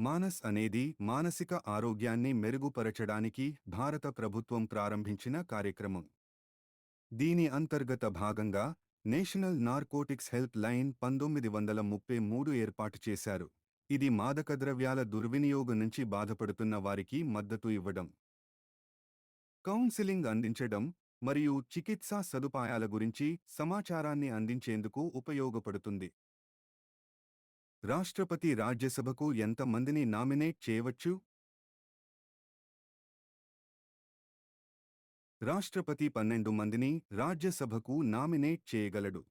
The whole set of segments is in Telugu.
మానస్ అనేది మానసిక ఆరోగ్యాన్ని మెరుగుపరచడానికి భారత ప్రభుత్వం ప్రారంభించిన కార్యక్రమం. దీని అంతర్గత భాగంగా నేషనల్ నార్కోటిక్స్ హెల్ప్ లైన్ పంతొమ్మిది వందల ముప్పై మూడు ఏర్పాటు చేశారు. ఇది మాదకద్రవ్యాల దుర్వినియోగం నుంచి బాధపడుతున్న వారికి మద్దతు ఇవ్వడం. కౌన్సిలింగ్ అందించడం మరియు చికిత్సా సదుపాయాల గురించి సమాచారాన్ని అందించేందుకు ఉపయోగపడుతుంది. రాష్ట్రపతి రాజ్యసభకు ఎంత మందిని నామినేట్ చేయవచ్చు? రాష్ట్రపతి పన్నెండు మందిని రాజ్యసభకు నామినేట్ చేయగలడు.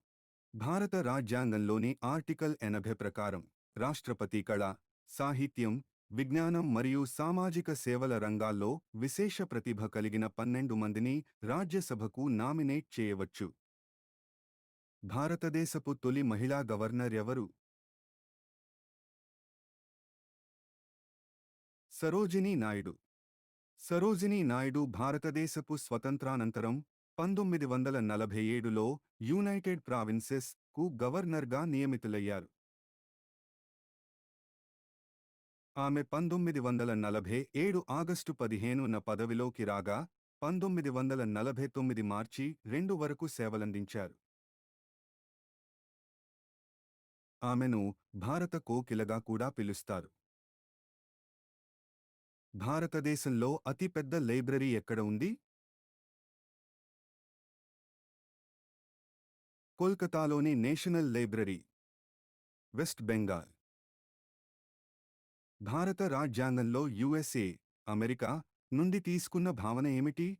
భారత రాజ్యాంగంలోని ఆర్టికల్ ఎనభై ప్రకారం రాష్ట్రపతి కళ సాహిత్యం విజ్ఞానం మరియు సామాజిక సేవల రంగాల్లో విశేష ప్రతిభ కలిగిన పన్నెండు మందిని రాజ్యసభకు నామినేట్ చేయవచ్చు. భారతదేశపు తొలి మహిళా గవర్నర్ ఎవరు? సరోజినీ నాయుడు. సరోజినీ నాయుడు భారతదేశపు స్వతంత్రానంతరం పంతొమ్మిది వందల నలభై ఏడులో యునైటెడ్ ప్రావిన్సెస్కు గవర్నర్గా నియమితులయ్యారు. ఆమె పంతొమ్మిది వందల నలభై ఏడు ఆగస్టు పదిహేనున పదవిలోకి రాగా పంతొమ్మిది వందల నలభై తొమ్మిది మార్చి రెండు వరకు సేవలందించారు. ఆమెను భారత కోకిలగా కూడా పిలుస్తారు. భారతదేశంలో అతిపెద్ద లైబ్రరీ ఎక్కడ ఉంది? కోల్కతాలోని నేషనల్ లైబ్రరీ వెస్ట్ బెంగాల్. భారత రాజ్యాంగంలో యుఎస్ఏ అమెరికా నుండి తీసుకున్న భావన ఏమిటి?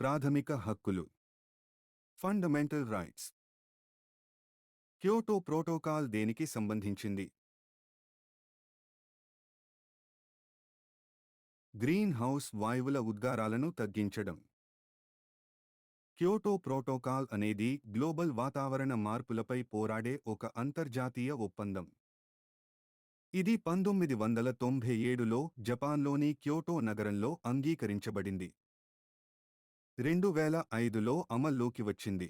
ప్రాథమిక హక్కులు. Fundamental rights. క్యోటో ప్రోటోకాల్ దేనికి సంబంధించింది? గ్రీన్ హౌస్ వాయువుల ఉద్గారాలను తగ్గించడం. క్యోటో ప్రోటోకాల్ అనేది గ్లోబల్ వాతావరణ మార్పులపై పోరాడే ఒక అంతర్జాతీయ ఒప్పందం. ఇది పంతొమ్మిది వందల తొంభై ఏడులో జపాన్లోని క్యోటో నగరంలో అంగీకరించబడింది. రెండు వేల ఐదులో అమల్లోకి వచ్చింది.